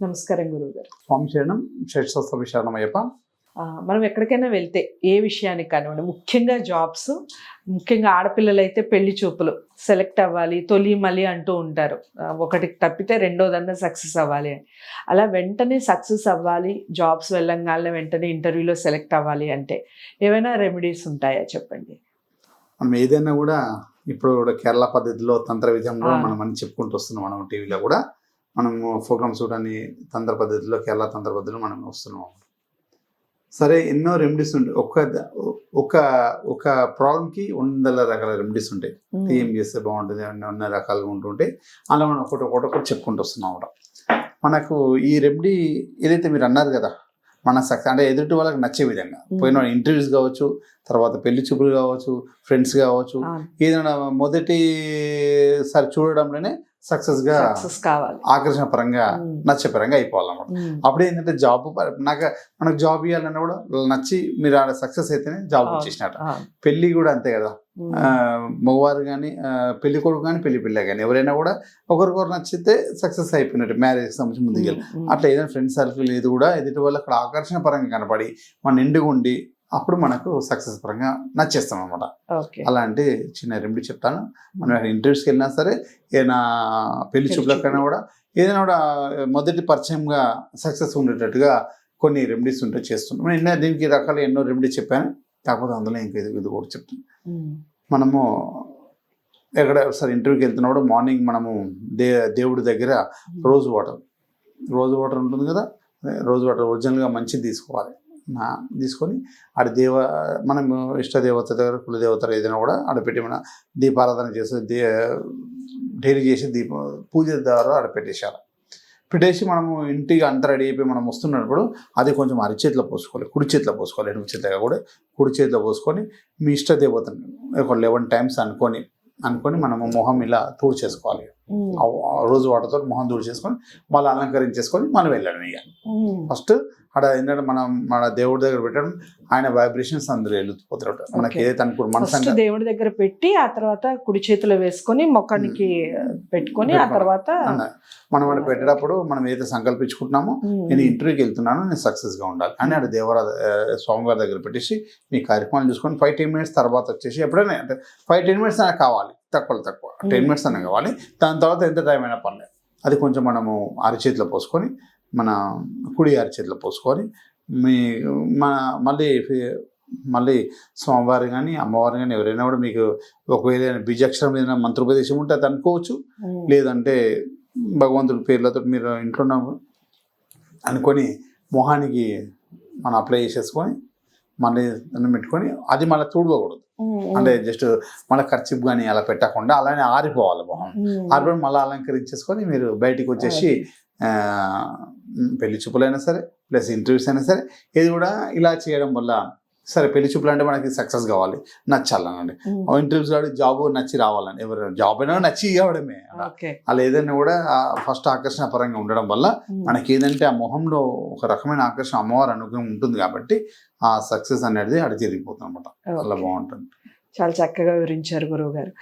నమస్కారం గురువు గారు స్వామి శరణం శేషస్వ శరణం అయ్యప్ప మనం ఎక్కడికైనా వెళ్తే ఏ విషయానికి కానివ్వండి ముఖ్యంగా జాబ్స్ ముఖ్యంగా ఆడపిల్లలైతే పెళ్ళి చూపులు సెలెక్ట్ అవ్వాలి తొలి మలి అంటూ ఉంటారు. ఆ, ఒకటి తప్పితే రెండోదన్నా సక్సెస్ అవ్వాలి అని. అలా వెంటనే సక్సెస్ అవ్వాలి జాబ్స్ వెళ్ళంగానే వెంటనే ఇంటర్వ్యూలో సెలెక్ట్ అవ్వాలి అంటే ఏమైనా రెమెడీస్ ఉంటాయా చెప్పండి? మనం ఏదైనా కూడా ఇప్పుడు కేరళ పద్ధతిలో తంత్ర విధానంలో ఆ. మనం అని చెప్పుకుంటూ వస్తున్నాం మనం టీవీలో కూడా. మనము ప్రోగ్రామ్స్ చూడని తంత్ర పద్ధతిలో కేరళ తంత్ర పద్ధతిలో మనం వస్తున్నాం. సరే ఎన్నో రెమెడీస్ ఉంటాయి ఒక్క ఒక ఒక ప్రాబ్లంకి వందల రకాల రెమెడీస్ ఉంటాయి. ఏం చేస్తే బాగుంటుంది అన్న అన్న రకాలుగా ఉంటుంటే అలా మనం ఒకటి ఒకటి ఒకటి చెప్పుకుంటూ వస్తున్నాం మనకు ఈ రెమెడీ ఏదైతే మీరు అన్నారు కదా మన సక్సెస్ అంటే ఎదుటి వాళ్ళకి నచ్చే విధంగా. పోయిన ఇంటర్వ్యూస్ కావచ్చు తర్వాత పెళ్ళి చూపులు కావచ్చు ఫ్రెండ్స్ కావచ్చు ఏదైనా మొదటిసారి చూడడంలోనే సక్సెస్గా కావాలి. ఆకర్షణ పరంగా. నచ్చే పరంగా అయిపోవాలన్నమాట. అప్పుడు ఏంటంటే జాబ్ నాకు మనకు జాబ్ ఇవ్వాలన్నా కూడా నచ్చి మీరు ఆడ సక్సెస్ అయితేనే జాబ్. వచ్చేసినట్టు. పెళ్ళి కూడా అంతే కదా. మగవారు కానీ పెళ్ళి కొడుకు కానీ పెళ్ళి పిల్ల కానీ ఎవరైనా కూడా ఒకరికొకరు నచ్చితే సక్సెస్ అయిపోయినట్టు మ్యారేజ్ సంబంధించి ముందుకెళ్ళి. అట్లా ఏదైనా ఫ్రెండ్ సర్కిల్ ఏది కూడా ఎదుటి వాళ్ళు అక్కడ ఆకర్షణ పరంగా కనపడి మన నిండుగా ఉండి అప్పుడు మనకు సక్సెస్ పరంగా నచ్చేస్తాం అనమాట అలాంటి చిన్న రెమెడీ చెప్తాను. మనం ఇంటర్వ్యూస్కి వెళ్ళినా సరే ఏదైనా పెళ్ళి చూపులకైనా కూడా ఏదైనా కూడా మొదటి పరిచయంగా సక్సెస్ ఉండేటట్టుగా కొన్ని రెమెడీస్ ఉంటే చేస్తున్నాం. నేను దీనికి రకాల ఎన్నో రెమెడీ చెప్పాను. కాకపోతే అందులో ఇంకా ఇది ఇది కూడా చెప్తాను. ఉమ్. మనము ఎక్కడ ఒకసారి ఇంటర్వ్యూకి వెళ్తున్నప్పుడు మార్నింగ్ మనము దే దేవుడి దగ్గర రోజ్ వాటర్ రోజ్ వాటర్ ఉంటుంది కదా రోజ్ వాటర్ ఒరిజినల్గా మంచిది తీసుకోవాలి. నా తీసుకొని ఆడ దేవ మనం ఇష్టదేవత దగ్గర కులదేవత ఏదైనా కూడా ఆడ పెట్టి మన దీపారాధన చేసి దే డైలీ చేసి దీప పూజ ద్వారా ఆడ పెట్టేసేయాలి. పెట్టేసి మనము ఇంటికి అంత రెడీ అయిపోయి మనం వస్తున్నప్పుడు అది కొంచెం అరిచేతిలో పోసుకోవాలి కుడి చేతిలో పోసుకోవాలి ఎడమ చేతిలో కూడా కుడి చేతిలో పోసుకొని మీ ఇష్ట దేవతని ఒక లెవెన్ టైమ్స్ అనుకొని అనుకొని మనము మొహం ఇలా తూడు చేసుకోవాలి. రోజు వాటర్తో మొహం తూడు చేసుకొని మళ్ళీ అలంకరించేసుకొని మనం వెళ్ళడం ఇక. ఫస్ట్ అక్కడ ఏంటంటే మనం మన దేవుడి దగ్గర పెట్టడం ఆయన వైబ్రేషన్స్ అందరూ వెళ్ళిపోతారు మనకి. ఏదైతే అనుకో మనసు దేవుడి దగ్గర పెట్టి ఆ తర్వాత కుడి చేతిలో వేసుకొని మొక్కనికి పెట్టుకొని ఆ. తర్వాత మనం అక్కడ పెట్టేటప్పుడు మనం ఏదైతే సంకల్పించుకుంటున్నామో. నేను ఇంటర్వ్యూకి వెళ్తున్నాను నేను సక్సెస్గా ఉండాలి అని అక్కడ దేవరా స్వామివారి దగ్గర పెట్టేసి మీ కార్యక్రమాలు చూసుకొని ఫైవ్ టెన్ మినిట్స్ తర్వాత వచ్చేసి ఎప్పుడైనా అంటే ఫైవ్ టెన్ మినిట్స్ నాకు కావాలి తక్కువ. తక్కువ టెన్ మినిట్స్ అనే కావాలి. దాని తర్వాత ఎంత టైం అయినా పర్లేదు. అది కొంచెం మనము అరిచేతిలో పోసుకొని మన కుడి అరిచేతిలో పోసుకొని మీ మన మళ్ళీ మళ్ళీ స్వామివారు కానీ అమ్మవారు కానీ ఎవరైనా కూడా మీకు ఒకవేళ బీజాక్షరం ఏదైనా మంత్రోపదేశం ఉంటే అది అనుకోవచ్చు. లేదంటే భగవంతుడి పేర్లతో మీరు ఇంట్లో అనుకొని మొహానికి మనం అప్లై చేసేసుకొని మళ్ళీ పెట్టుకొని అది మళ్ళీ తుడవకూడదు ఉమ్. అంటే జస్ట్ మళ్ళీ ఖర్చు కానీ అలా పెట్టకుండా అలానే ఆరిపోవాలి మొహం ఉమ్. ఆరిపోయి మళ్ళీ అలంకరించేసుకొని మీరు బయటికి వచ్చేసి పెళ్ళి చూపులైనా సరే ప్లస్ ఇంటర్వ్యూస్ అయినా సరే ఇది కూడా ఇలా చేయడం వల్ల సరే పెళ్ళి చూపులు అంటే మనకి సక్సెస్ కావాలి. నచ్చాలనండి. ఇంటర్వ్యూస్ కాబట్టి జాబ్ నచ్చి రావాలని ఎవరు జాబ్ అయినా నచ్చి ఇవ్వడమే. అలా ఏదైనా కూడా ఫస్ట్ ఆకర్షణ పరంగా ఉండడం వల్ల. మనకి ఏదంటే ఆ మొహంలో ఒక రకమైన ఆకర్షణ అమ్మవారి అనుగ్రహం ఉంటుంది కాబట్టి ఆ సక్సెస్ అనేది అడి జరిగిపోతుంది అనమాట అలా ఓకే. బాగుంటుంది. చాలా చక్కగా వివరించారు గురువు గారు